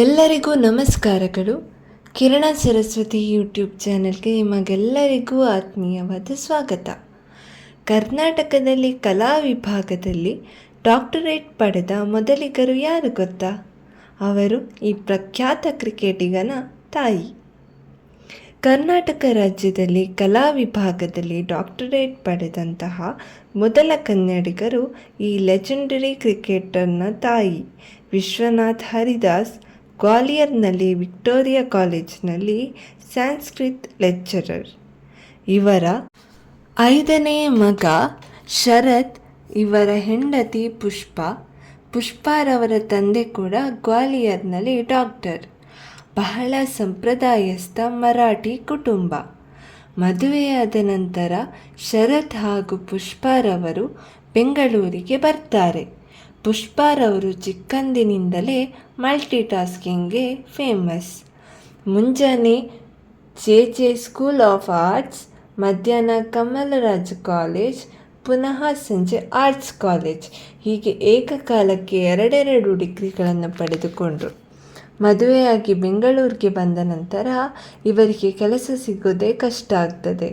ಎಲ್ಲರಿಗೂ ನಮಸ್ಕಾರಗಳು. ಕಿರಣ ಸರಸ್ವತಿ ಯೂಟ್ಯೂಬ್ ಚಾನೆಲ್ಗೆ ನಿಮಗೆಲ್ಲರಿಗೂ ಆತ್ಮೀಯವಾದ ಸ್ವಾಗತ. ಕರ್ನಾಟಕದಲ್ಲಿ ಕಲಾ ವಿಭಾಗದಲ್ಲಿ ಡಾಕ್ಟರೇಟ್ ಪಡೆದ ಮೊದಲಿಗರು ಯಾರು ಗೊತ್ತಾ? ಅವರು ಈ ಪ್ರಖ್ಯಾತ ಕ್ರಿಕೆಟಿಗನ ತಾಯಿ. ಕರ್ನಾಟಕ ರಾಜ್ಯದಲ್ಲಿ ಕಲಾ ವಿಭಾಗದಲ್ಲಿ ಡಾಕ್ಟರೇಟ್ ಪಡೆದಂತಹ ಮೊದಲ ಕನ್ನಡಿಗರು ಈ ಲೆಜೆಂಡರಿ ಕ್ರಿಕೆಟರ್ನ ತಾಯಿ ವಿಶ್ವನಾಥ್ ಹರಿದಾಸ್. ಗ್ವಾಲಿಯರ್ನಲ್ಲಿ ವಿಕ್ಟೋರಿಯಾ ಕಾಲೇಜ್ನಲ್ಲಿ ಸಂಸ್ಕೃತ್ ಲೆಕ್ಚರರ್. ಇವರ ಐದನೇ ಮಗ ಶರತ್, ಇವರ ಹೆಂಡತಿ ಪುಷ್ಪ, ಪುಷ್ಪಾರವರ ತಂದೆ ಕೂಡ ಗ್ವಾಲಿಯರ್ನಲ್ಲಿ ಡಾಕ್ಟರ್. ಬಹಳ ಸಂಪ್ರದಾಯಸ್ಥ ಮರಾಠಿ ಕುಟುಂಬ. ಮದುವೆಯಾದ ನಂತರ ಶರತ್ ಹಾಗೂ ಪುಷ್ಪಾರವರು ಬೆಂಗಳೂರಿಗೆ ಬರ್ತಾರೆ. ಪುಷ್ಪಾರವರು ಚಿಕ್ಕಂದಿನಿಂದಲೇ ಮಲ್ಟಿಟಾಸ್ಕಿಂಗ್ಗೆ ಫೇಮಸ್. ಮುಂಜಾನೆ J J school of arts, ಮಧ್ಯಾಹ್ನ ಕಮಲರಾಜ್ ಕಾಲೇಜ್, ಪುನಃ ಸಂಜೆ ಆರ್ಟ್ಸ್ ಕಾಲೇಜ್. ಹೀಗೆ ಏಕಕಾಲಕ್ಕೆ ಎರಡೆರಡು ಡಿಗ್ರಿಗಳನ್ನು ಪಡೆದುಕೊಂಡರು. ಮದುವೆಯಾಗಿ ಬೆಂಗಳೂರಿಗೆ ಬಂದ ನಂತರ ಇವರಿಗೆ ಕೆಲಸ ಸಿಗೋದೇ ಕಷ್ಟ ಆಗ್ತದೆ.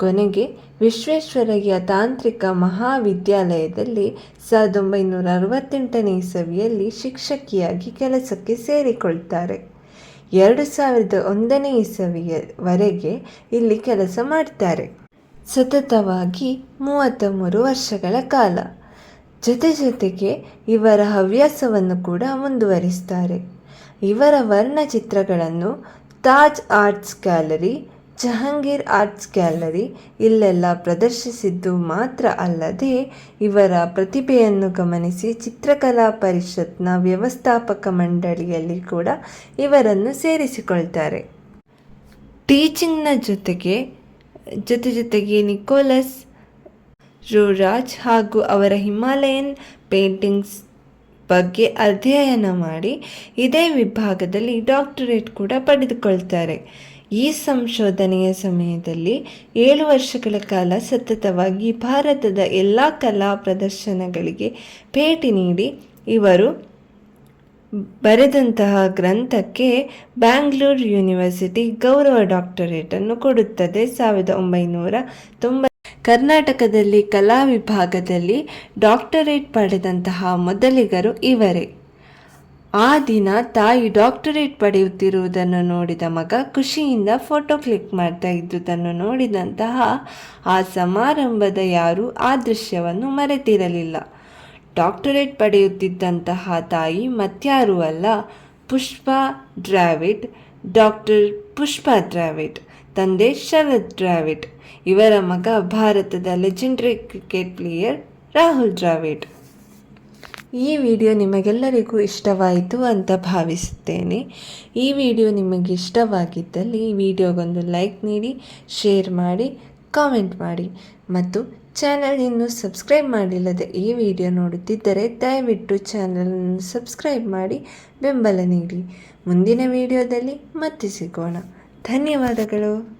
ಕೊನೆಗೆ ವಿಶ್ವೇಶ್ವರಯ್ಯ ತಾಂತ್ರಿಕ ಮಹಾವಿದ್ಯಾಲಯದಲ್ಲಿ ಸಾವಿರದ ಒಂಬೈನೂರ ಅರವತ್ತೆಂಟನೇ ಇಸವಿಯಲ್ಲಿ ಶಿಕ್ಷಕಿಯಾಗಿ ಕೆಲಸಕ್ಕೆ ಸೇರಿಕೊಳ್ತಾರೆ. ಎರಡು ಸಾವಿರದ ಒಂದನೇ ಇಸವಿಯವರೆಗೆ ಇಲ್ಲಿ ಕೆಲಸ ಮಾಡ್ತಾರೆ. ಸತತವಾಗಿ ಮೂವತ್ತ ಮೂರು ವರ್ಷಗಳ ಕಾಲ. ಜೊತೆ ಜೊತೆಗೆ ಇವರ ಹವ್ಯಾಸವನ್ನು ಕೂಡ ಮುಂದುವರಿಸ್ತಾರೆ. ಇವರ ವರ್ಣಚಿತ್ರಗಳನ್ನು Taj arts gallery Jahangir arts gallery ಇಲ್ಲೆಲ್ಲ ಪ್ರದರ್ಶಿಸಿದ್ದು ಮಾತ್ರ ಅಲ್ಲದೆ ಇವರ ಪ್ರತಿಭೆಯನ್ನು ಗಮನಿಸಿ ಚಿತ್ರಕಲಾ ಪರಿಷತ್ನ ವ್ಯವಸ್ಥಾಪಕ ಮಂಡಳಿಯಲ್ಲಿ ಕೂಡ ಇವರನ್ನು ಸೇರಿಸಿಕೊಳ್ತಾರೆ. ಟೀಚಿಂಗ್ನ ಜೊತೆಗೆ, ಜೊತೆ ಜೊತೆಗೆ ನಿಕೋಲಸ್ ರೋರಾಜ್ ಹಾಗೂ ಅವರ ಹಿಮಾಲಯನ್ ಪೇಂಟಿಂಗ್ಸ್ ಬಗ್ಗೆ ಅಧ್ಯಯನ ಮಾಡಿ ಇದೇ ವಿಭಾಗದಲ್ಲಿ ಡಾಕ್ಟರೇಟ್ ಕೂಡ ಪಡೆದುಕೊಳ್ತಾರೆ. ಈ ಸಂಶೋಧನೆಯ ಸಮಯದಲ್ಲಿ ಏಳು ವರ್ಷಗಳ ಕಾಲ ಸತತವಾಗಿ ಭಾರತದ ಎಲ್ಲ ಕಲಾ ಪ್ರದರ್ಶನಗಳಿಗೆ ಭೇಟಿ ನೀಡಿ ಇವರು ಬರೆದಂತಹ ಗ್ರಂಥಕ್ಕೆ ಬ್ಯಾಂಗ್ಳೂರ್ ಯೂನಿವರ್ಸಿಟಿ ಗೌರವ ಡಾಕ್ಟರೇಟನ್ನು ಕೊಡುತ್ತದೆ. ಸಾವಿರದ ಒಂಬೈನೂರ ತೊಂಬ, ಕರ್ನಾಟಕದಲ್ಲಿ ಕಲಾ ವಿಭಾಗದಲ್ಲಿ ಡಾಕ್ಟರೇಟ್ ಪಡೆದಂತಹ ಮೊದಲಿಗರು ಇವರೇ. ಆ ದಿನ ತಾಯಿ ಡಾಕ್ಟರೇಟ್ ಪಡೆಯುತ್ತಿರುವುದನ್ನು ನೋಡಿದ ಮಗ ಖುಷಿಯಿಂದ ಫೋಟೋ ಕ್ಲಿಕ್ ಮಾಡ್ತಾ ಇದ್ದುದನ್ನು ನೋಡಿದಂತಹ ಆ ಸಮಾರಂಭದ ಯಾರೂ ಆ ದೃಶ್ಯವನ್ನು ಮರೆತಿರಲಿಲ್ಲ. ಡಾಕ್ಟರೇಟ್ ಪಡೆಯುತ್ತಿದ್ದಂತಹ ತಾಯಿ ಮತ್ಯಾರೂ ಅಲ್ಲ, ಪುಷ್ಪ ಡ್ರಾವಿಡ್ ಡಾಕ್ಟರ್ ಪುಷ್ಪ ಡ್ರಾವಿಡ್ ತಂದೆ ಶರದ್ ಡ್ರಾವಿಡ್ ಇವರ ಮಗ ಭಾರತದ legendary cricket player Rahul Dravid. ಈ ವಿಡಿಯೋ ನಿಮಗೆಲ್ಲರಿಗೂ ಇಷ್ಟವಾಯಿತು ಅಂತ ಭಾವಿಸುತ್ತೇನೆ. ಈ ವಿಡಿಯೋ ನಿಮಗೆ ಇಷ್ಟವಾಗಿದ್ದಲ್ಲಿ ಈ ವಿಡಿಯೋಗೊಂದು ಲೈಕ್ ನೀಡಿ, ಶೇರ್ ಮಾಡಿ, ಕಾಮೆಂಟ್ ಮಾಡಿ. ಮತ್ತು ಚಾನಲ್ ಇನ್ನೂ ಸಬ್ಸ್ಕ್ರೈಬ್ ಮಾಡಿಲ್ಲದೆ ಈ ವಿಡಿಯೋ ನೋಡುತ್ತಿದ್ದರೆ ದಯವಿಟ್ಟು ಚಾನಲನ್ನು ಸಬ್ಸ್ಕ್ರೈಬ್ ಮಾಡಿ, ಬೆಂಬಲ ನೀಡಿ. ಮುಂದಿನ ವಿಡಿಯೋದಲ್ಲಿ ಮತ್ತೆ ಸಿಗೋಣ. ಧನ್ಯವಾದಗಳು.